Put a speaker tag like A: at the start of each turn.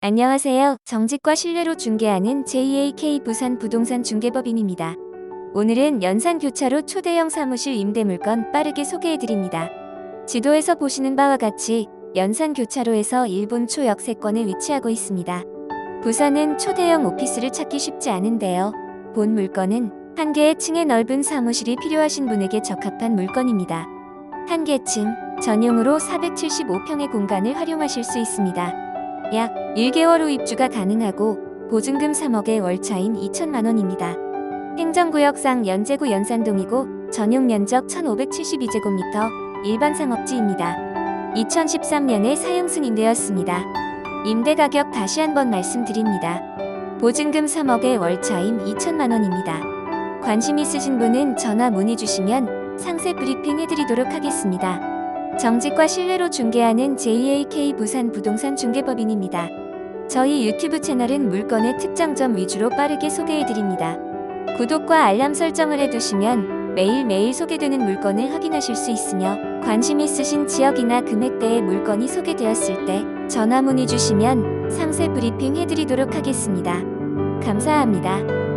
A: 안녕하세요. 정직과 신뢰로 중개하는 JAK 부산 부동산 중개법인입니다. 오늘은 연산 교차로 초대형 사무실 임대 물건 빠르게 소개해 드립니다. 지도에서 보시는 바와 같이 연산 교차로에서 일본 초역세권에 위치하고 있습니다. 부산은 초대형 오피스를 찾기 쉽지 않은데요. 본 물건은 한 개의 층의 넓은 사무실이 필요하신 분에게 적합한 물건입니다. 한 개층 전용으로 475평의 공간을 활용하실 수 있습니다. 약 1개월 후 입주가 가능하고 보증금 3억의 월차인 2천만 원입니다. 행정구역상 연제구 연산동이고 전용 면적 1572제곱미터 일반 상업지입니다. 2013년에 사용 승인되었습니다. 임대 가격 다시 한번 말씀드립니다. 보증금 3억의 월차인 2천만 원입니다. 관심 있으신 분은 전화 문의 주시면 상세 브리핑 해드리도록 하겠습니다. 정직과 신뢰로 중개하는 JAK 부산 부동산 중개법인입니다. 저희 유튜브 채널은 물건의 특장점 위주로 빠르게 소개해드립니다. 구독과 알람 설정을 해두시면 매일매일 소개되는 물건을 확인하실 수 있으며 관심 있으신 지역이나 금액대의 물건이 소개되었을 때 전화 문의 주시면 상세 브리핑 해드리도록 하겠습니다. 감사합니다.